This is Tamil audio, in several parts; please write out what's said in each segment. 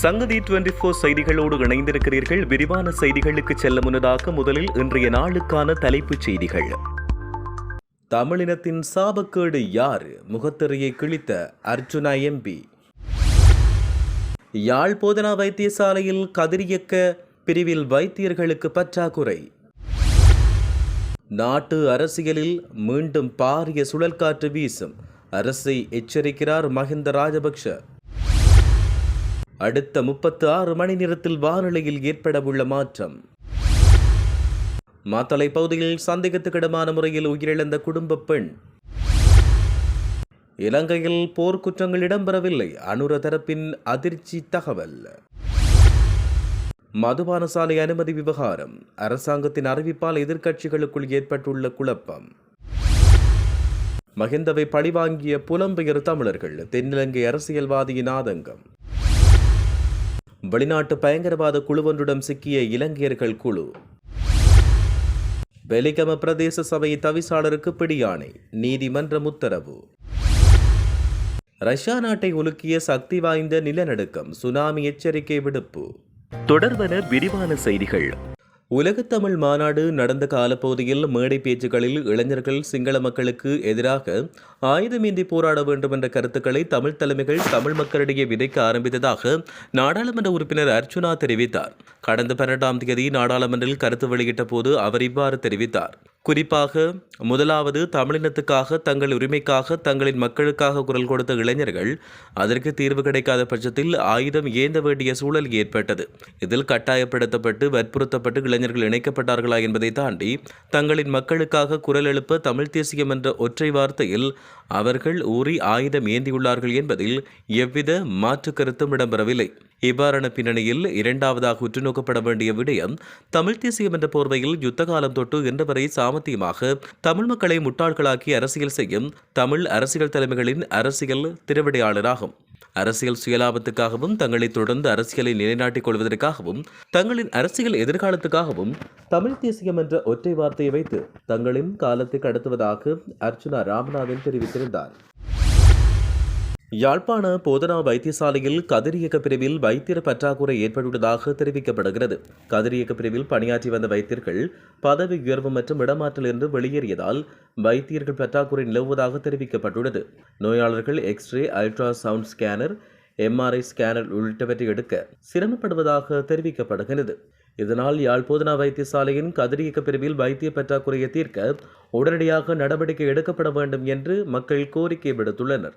சங்கதி டுவெண்டி போர் செய்திகளோடு இணைந்திருக்கிறீர்கள். விரிவான செய்திகளுக்கு செல்ல முன்னதாக முதலில் இன்றைய நாளுக்கான தலைப்புச் செய்திகள். தமிழினத்தின் சாபக்கேடு யார்? முகத்திரையை கிழித்த அர்ஜுனா எம்பி. யாழ் போதனா வைத்தியசாலையில் கதிரியக்க பிரிவில் வைத்தியர்களுக்கு பற்றாக்குறை. நாட்டு அரசியலில் மீண்டும் பாரிய சுழல்காற்று வீசும். அரசை எச்சரிக்கிறார் மஹிந்த ராஜபக்ஷ. அடுத்த முப்பத்து ஆறு மணி நேரத்தில் வானிலையில் ஏற்படவுள்ள மாற்றம். மாத்தளை பகுதியில் சந்தேகத்துக்கிடமான முறையில் உயிரிழந்த குடும்ப பெண். இலங்கையில் போர்க்குற்றங்கள் இடம்பெறவில்லை. அனுர தரப்பின் அதிர்ச்சி தகவல். மதுபான சாலை அனுமதி விவகாரம். அரசாங்கத்தின் அறிவிப்பால் எதிர்க்கட்சிகளுக்குள் ஏற்பட்டுள்ள குழப்பம். மகிந்தவை பழிவாங்கிய புலம்பெயர் தமிழர்கள். தென்னிலங்கை அரசியல்வாதியின் ஆதங்கம். வெளிநாட்டு பயங்கரவாத குழுவொன்றுடன் சிக்கிய இலங்கையர்கள் குழு. வெலிகம பிரதேச சபை தவிசாளருக்கு பிடியாணை நீதிமன்றம் உத்தரவு. ரஷ்யா நாட்டை உலுக்கிய சக்தி வாய்ந்த நிலநடுக்கம் சுனாமி எச்சரிக்கை விடுப்பு. தொடர்வன விரிவான செய்திகள். உலகத்தமிழ் மாநாடு நடந்த காலப்பகுதியில் மேடை பேச்சுகளில் இளைஞர்கள் சிங்கள மக்களுக்கு எதிராக ஆயுதமேந்தி போராட வேண்டும் என்ற கருத்துக்களை தமிழ் தலைமைகள் தமிழ் மக்களிடையே விதைக்க ஆரம்பித்ததாக நாடாளுமன்ற உறுப்பினர் அர்ச்சுனா தெரிவித்தார். கடந்த பன்னெண்டாம் தேதி நாடாளுமன்றில் கருத்து வெளியிட்ட போது அவர் இவ்வாறு தெரிவித்தார். குறிப்பாக முதலாவது தமிழினத்துக்காக தங்கள் உரிமைக்காக தங்களின் மக்களுக்காக குரல் கொடுத்த இளைஞர்கள் அதற்கு தீர்வு கிடைக்காத பட்சத்தில் ஆயுதம் ஏந்த வேண்டிய சூழல் ஏற்பட்டது. இதில் கட்டாயப்படுத்தப்பட்டு வற்புறுத்தப்பட்டு இளைஞர்கள் இணைக்கப்பட்டார்களா என்பதை தாண்டி தங்களின் மக்களுக்காக குரல் எழுப்ப தமிழ் தேசியம் என்ற ஒற்றை வார்த்தையில் அவர்கள் ஊறி ஆயுதம் ஏந்தியுள்ளார்கள் என்பதில் எவ்வித மாற்று கருத்தும் இடம்பெறவில்லை. இவ்வாறான பின்னணியில் இரண்டாவதாக உற்றுநோக்கப்பட வேண்டிய விடயம் தமிழ் தேசியம் என்ற போர்வையில் யுத்த காலம் தொட்டு இன்று வரை சாமர்த்தியமாக தமிழ் மக்களை முட்டாள்களாக்கி அரசியல் செய்யும் தமிழ் அரசியல் தலைமைகளின் அரசியல் திருவிடையாளராகும். அரசியல் சுயலாபத்துக்காகவும் தங்களை தொடர்ந்து அரசியலை நிலைநாட்டிக் கொள்வதற்காகவும் தங்களின் அரசியல் எதிர்காலத்துக்காகவும் தமிழ் தேசியம் என்ற ஒற்றை வார்த்தையை வைத்து தங்களின் காலத்தை கடத்துவதாக அர்ச்சுனா ராமநாதன் தெரிவித்திருந்தார். யாழ்ப்பாண போதனா வைத்தியசாலையில் கதிரியக்க பிரிவில் வைத்தியர் பற்றாக்குறை ஏற்பட்டுள்ளதாக தெரிவிக்கப்படுகிறது. கதிரியக்க பிரிவில் பணியாற்றி வந்த வைத்தியர்கள் பதவி உயர்வு மற்றும் இடமாற்றிலிருந்து வெளியேறியதால் வைத்தியர்கள் பற்றாக்குறை நிலவுவதாக தெரிவிக்கப்பட்டுள்ளது. நோயாளர்கள் X-ray ultrasound scanner MRI scanner உள்ளிட்டவற்றை எடுக்க சிரமப்படுவதாக தெரிவிக்கப்படுகிறது. இதனால் யாழ் போதனா வைத்தியசாலையின் கதிரியக்க பிரிவில் வைத்திய பற்றாக்குறையை தீர்க்க உடனடியாக நடவடிக்கை எடுக்கப்பட வேண்டும் என்று மக்கள் கோரிக்கை விடுத்துள்ளனர்.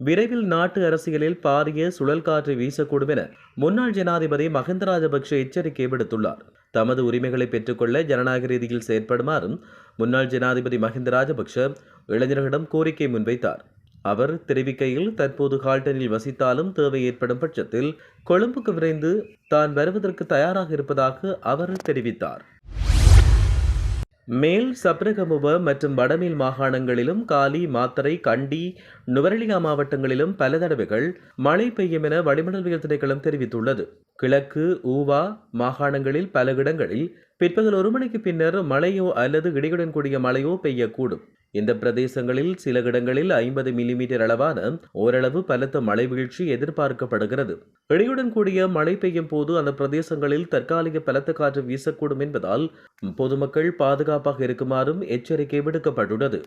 விரைவில் நாட்டு அரசியலில் பாரிய சுழல் காற்று வீசக்கூடும் என முன்னாள் ஜனாதிபதி மஹிந்த ராஜபக்ஷ எச்சரிக்கை விடுத்துள்ளார். தமது உரிமைகளை பெற்றுக்கொள்ள ஜனநாயக ரீதியில் செயற்படுமாறும் முன்னாள் ஜனாதிபதி மஹிந்த ராஜபக்ஷ இளைஞர்களிடம் கோரிக்கை முன்வைத்தார். அவர் தெரிவிக்கையில் தற்போது ஹால்டனில் வசித்தாலும் தேவை ஏற்படும் பட்சத்தில் கொழும்புக்கு விரைந்து தான் வருவதற்கு தயாராக இருப்பதாக அவர் தெரிவித்தார். மேல் சப்ரகமுவ மற்றும் வடமேல் மாகாணங்களிலும் காலி மாத்தரை கண்டி நுவரெலியா மாவட்டங்களிலும் பல தடவைகள் மழை பெய்யும் என வளிமண்டலவியல் திணைக்களம் தெரிவித்துள்ளது. கிழக்கு ஊவா மாகாணங்களில் பல இடங்களில் பிற்பகல் ஒரு மணிக்கு பின்னர் மழையோ அல்லது இடியுடன் கூடிய மழையோ பெய்யக்கூடும். இந்த பிரதேசங்களில் சில இடங்களில் ஐம்பது மில்லிமீட்டர் அளவான ஓரளவு பலத்த மழை வீழ்ச்சி எதிர்பார்க்கப்படுகிறது. இடியுடன் கூடிய மழை பெய்யும் போது அந்த பிரதேசங்களில் தற்காலிக பலத்த காற்று வீசக்கூடும் என்பதால் பொதுமக்கள் பாதுகாப்பாக இருக்குமாறும் எச்சரிக்கை விடுக்கப்பட்டுள்ளது.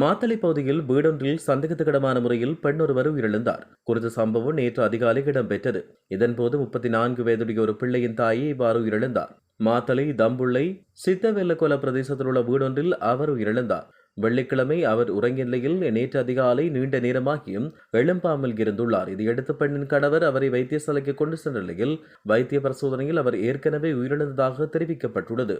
மாத்தளை பகுதியில் வீடொன்றில் சந்தேகத்துக்கிடமான முறையில் பெண் ஒருவர் உயிரிழந்தார். குறித்த சம்பவம் நேற்று அதிகாலை இடம்பெற்றது. இதன்போது முப்பத்தி நான்கு வயதுடைய ஒரு பிள்ளையின் தாயை இவ்வாறு உயிரிழந்தார். மாத்தளை தம்புள்ளை சித்தவெல்லகொல பிரதேசத்தில் உள்ள வீடொன்றில் அவர் உயிரிழந்தார். வெள்ளிக்கிழமை அவர் உறங்கிய நிலையில் நேற்று அதிகாலை நீண்ட நேரமாகியும் எழும்பாமல் இருந்துள்ளார். இதையடுத்து பெண்ணின் கணவர் அவரை வைத்தியசாலைக்கு கொண்டு சென்ற நிலையில் வைத்திய பரிசோதனையில் அவர் ஏற்கனவே உயிரிழந்ததாக தெரிவிக்கப்பட்டுள்ளது.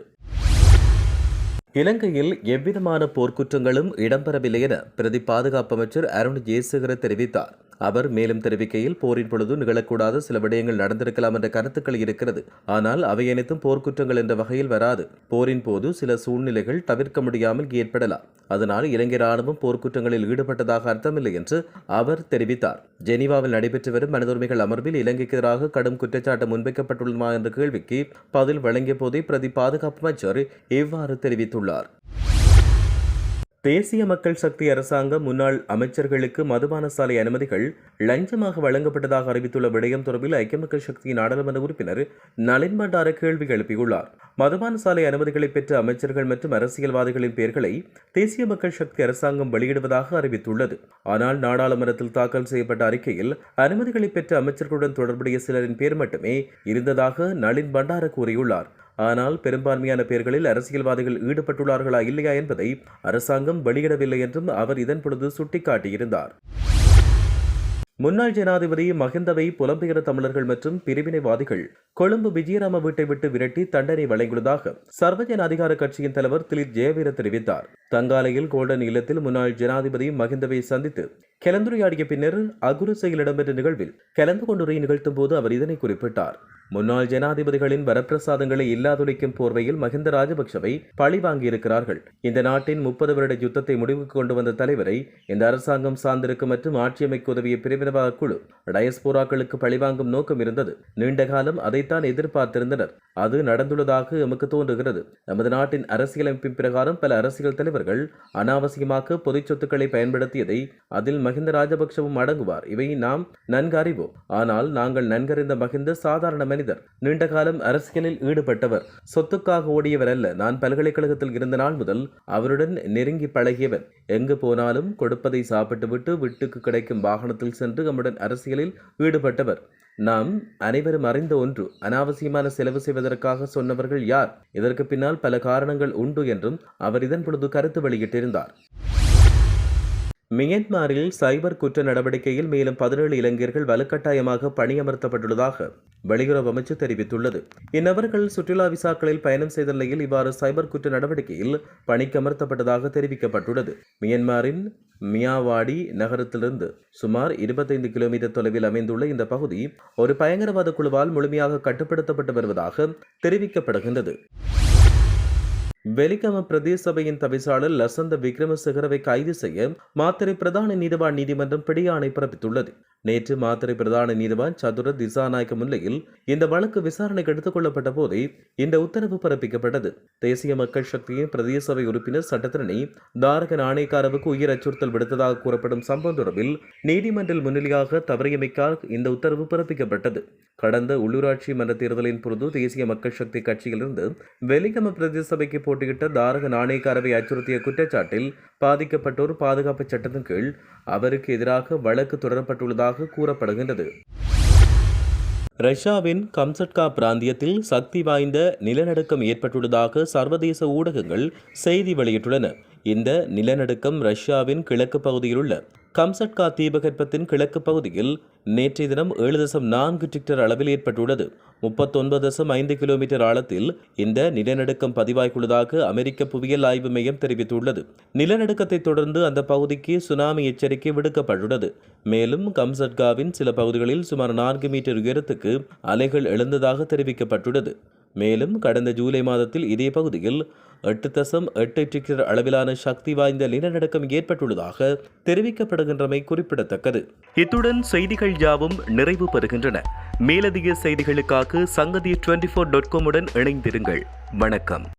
இலங்கையில் எவ்விதமான போர்க்குற்றங்களும் இடம்பெறவில்லை என பிரதி பாதுகாப்பு அமைச்சர் அருண் ஜேசகர தெரிவித்தார். அவர் மேலும் தெரிவிக்கையில் போரின் பொழுது நிகழக்கூடாத சில விடயங்கள் நடந்திருக்கலாம் என்ற கருத்துக்கள் இருக்கிறது. ஆனால் அவை அனைத்தும் போர்க்குற்றங்கள் என்ற வகையில் வராது. போரின் போது சில சூழ்நிலைகள் தவிர்க்க முடியாமல் ஏற்படலாம். அதனால் இலங்கை ராணுவம் போர்க்குற்றங்களில் ஈடுபட்டதாக அர்த்தமில்லை என்று அவர் தெரிவித்தார். ஜெனீவாவில் நடைபெற்று வரும் மனித உரிமைகள் அமர்வில் இலங்கைக்கு எதிராக கடும் குற்றச்சாட்டு முன்வைக்கப்பட்டுள்ளமா என்ற கேள்விக்கு பதில் வழங்கிய போதே பிரதி பாதுகாப்பு அமைச்சர் இவ்வாறு தெரிவித்துள்ளார். தேசிய மக்கள் சக்தி அரசாங்கம் முன்னாள் அமைச்சர்களுக்கு மதுபான சாலை அனுமதிகள் லஞ்சமாக வழங்கப்பட்டதாக அறிவித்துள்ள விடயம் தொடர்பில் ஐக்கிய மக்கள் சக்தி நாடாளுமன்ற உறுப்பினர் நளின் பண்டார கேள்வி எழுப்பியுள்ளார். மதுபான சாலை அனுமதிகளை பெற்ற அமைச்சர்கள் மற்றும் அரசியல்வாதிகளின் பெயர்களை தேசிய மக்கள் சக்தி அரசாங்கம் வெளியிடுவதாக அறிவித்துள்ளது. ஆனால் நாடாளுமன்றத்தில் தாக்கல் செய்யப்பட்ட அறிக்கையில் அனுமதிகளை பெற்ற அமைச்சர்களுடன் தொடர்புடைய சிலரின் பெயர் மட்டுமே இருந்ததாக நளின் பண்டார கூறியுள்ளார். ஆனால் பெரும்பான்மையான பேர்களில் அரசியல்வாதிகள் ஈடுபட்டுள்ளார்களா இல்லையா என்பதை அரசாங்கம் வெளியிடவில்லை என்றும் அவர் இதன் பொழுது சுட்டிக்காட்டியிருந்தார். முன்னாள் ஜனாதிபதி மஹிந்தவை புலம்பெயர் தமிழர்கள் மற்றும் பிரிவினைவாதிகள் கொழும்பு விஜயராம வீட்டை விட்டு விரட்டி தண்டனை வழங்கியுள்ளதாக சர்வஜன அதிகார கட்சியின் தலைவர் திலீப் ஜெயவீர தெரிவித்தார். தங்காலையில் கோல்டன் இல்லத்தில் முன்னாள் ஜனாதிபதி மஹிந்தவை சந்தித்து கலந்துரையாடிய பின்னர் அகுருசையில் இடம்பெற்ற நிகழ்வில் கலந்து கொண்டுரை நிகழ்த்தும் போது அவர் இதனை குறிப்பிட்டார். முன்னாள் ஜனாதிபதிகளின் வரப்பிரசாதங்களை இல்லாதொழிக்கும் போர்வையில் மஹிந்த ராஜபக்சவை பழி வாங்கியிருக்கிறார்கள். இந்த நாட்டின் முப்பது வருட யுத்தத்தை முடிவுக்கு கொண்டு வந்த தலைவரை இந்த அரசாங்கம் சார்ந்திருக்கும் மற்றும் ஆட்சியமைக்கு உதவிய பிரிவினவாத குழு டயஸ்போராக்களுக்கு பழிவாங்கும் நோக்கம் இருந்தது. நீண்ட காலம் அதைத்தான் எதிர்பார்த்திருந்தனர். அது நடந்துள்ளதாக எமக்கு தோன்றுகிறது. நமது நாட்டின் அரசியலமைப்பின் பிரகாரம் பல அரசியல் தலைவர் தலைவர்கள் அனாவசியமாக பொதுச் சொத்துக்களை பயன்படுத்தியதை அதில் மஹிந்த ராஜபக்சவும் அடங்குவார். இவை நாம் நன்கு அறிவோம் ஆனால் நாங்கள் நன்கறிந்த மஹிந்த சாதாரண மனிதர் நீண்ட காலம் அரசியலில் ஈடுபட்டவர் சொத்துக்காக ஓடியவர் அல்ல. நான் பல்கலைக்கழகத்தில் இருந்த நாள் முதல் அவருடன் நெருங்கி பழகியவர் எங்கு போனாலும் கொடுப்பதை சாப்பிட்டுவிட்டு வீட்டுக்கு கிடைக்கும் வாகனத்தில் சென்று நம்முடன் அரசியலில் ஈடுபட்டவர். நாம் அனைவரும் அறிந்த ஒன்று அனாவசியமான செலவு செய்வதற்காக சொன்னவர்கள் யார்? இதற்கு பின்னால் பல காரணங்கள் உண்டு என்றும் அவர் இதன் பொழுது கருத்து வெளியிட்டிருந்தார். மியன்மாரில் சைபர் குற்ற நடவடிக்கையில் மேலும் பதினேழு இளைஞர்கள் வலுக்கட்டாயமாக பணியமர்த்தப்பட்டுள்ளதாக வெளியுறவு அமைச்சு தெரிவித்துள்ளது. இந்நபர்கள் சுற்றுலா விசாக்களில் பயணம் செய்த நிலையில் இவ்வாறு சைபர் குற்ற நடவடிக்கையில் பணிக்கமர்த்தப்பட்டதாக தெரிவிக்கப்பட்டுள்ளது. மியன்மாரின் மியாவாடி நகரத்திலிருந்து சுமார் இருபத்தைந்து கிலோமீட்டர் தொலைவில் அமைந்துள்ள இந்த பகுதி ஒரு பயங்கரவாத குழுவால் முழுமையாக கட்டுப்படுத்தப்பட்டு வருவதாக தெரிவிக்கப்படுகின்றது. வெலிகம பிரதேச சபையின் தவிசாளர் லசந்த விக்ரமசேகரவை கைது செய்ய மாத்திரை பிரதான நீதிவான் நீதிமன்றம் பிடியாணை பிறப்பித்துள்ளது. நேற்று மாத்திரை பிரதான நீதிவான் சதுர திசாநாயக்க முன்னிலையில் இந்த வழக்கு விசாரணைக்கு எடுத்துக் கொள்ளப்பட்ட போதே இந்த உத்தரவு பிறப்பிக்கப்பட்டது. தேசிய மக்கள் சக்தியின் பிரதேச சபை உறுப்பினர் சட்டத்திரணி தாரக நாணயக்காரவுக்கு உயிர் அச்சுறுத்தல் விடுத்ததாக கூறப்படும் சம்பவம் தொடர்பில் நீதிமன்றில் முன்னிலையாக தவறியமைக்கால் இந்த உத்தரவு பிறப்பிக்கப்பட்டது. கடந்த உள்ளூராட்சி மன்ற தேர்தலின் பொழுது தேசிய மக்கள் சக்தி கட்சியிலிருந்து வெலிகம பிரதேச சபைக்கு போட்டியிட்ட தாரக நாணயக்காரவை அச்சுறுத்திய குற்றச்சாட்டில் பாதிக்கப்பட்டோர் பாதுகாப்பு சட்டத்தின் கீழ் அவருக்கு எதிராக வழக்கு தொடரப்பட்டுள்ளதாக கூறப்படுகின்றது. ரஷ்யாவின் கம்சட்கா பிராந்தியத்தில் சக்தி வாய்ந்த நிலநடுக்கம் ஏற்பட்டுள்ளதாக சர்வதேச ஊடகங்கள் செய்தி வெளியிட்டுள்ளன. இந்த நிலநடுக்கம் ரஷ்யாவின் கிழக்கு பகுதியில் உள்ள கம்சட்கா தீபகற்பத்தின் கிழக்கு பகுதியில் நேற்றைய தினம் ஏழு தசம் நான்கு டிக்டர் அளவில் ஏற்பட்டுள்ளது. முப்பத்தொன்பது தசம் ஐந்து கிலோமீட்டர் ஆழத்தில் இந்த நிலநடுக்கம் பதிவாகியுள்ளதாக அமெரிக்க புவியியல் ஆய்வு மையம் தெரிவித்துள்ளது. நிலநடுக்கத்தை தொடர்ந்து அந்த பகுதிக்கு சுனாமி எச்சரிக்கை விடுக்கப்பட்டுள்ளது. மேலும் கம்சட்காவின் சில பகுதிகளில் சுமார் நான்கு மீட்டர் உயரத்துக்கு அலைகள் எழுந்ததாக தெரிவிக்கப்பட்டுள்ளது. மேலும் கடந்த ஜூலை மாதத்தில் இதே பகுதியில் எட்டு தசம் எட்டு டிக்டர் அளவிலான சக்தி வாய்ந்த நிலநடுக்கம் ஏற்பட்டுள்ளதாக தெரிவிக்கப்படுகின்றமை குறிப்பிடத்தக்கது. இத்துடன் செய்திகள் யாவும் நிறைவு பெறுகின்றன. மேலதிக செய்திகளுக்காக சங்கதி டுவெண்டி ஃபோர் டாட் காமுடன் இணைந்திருங்கள். வணக்கம்.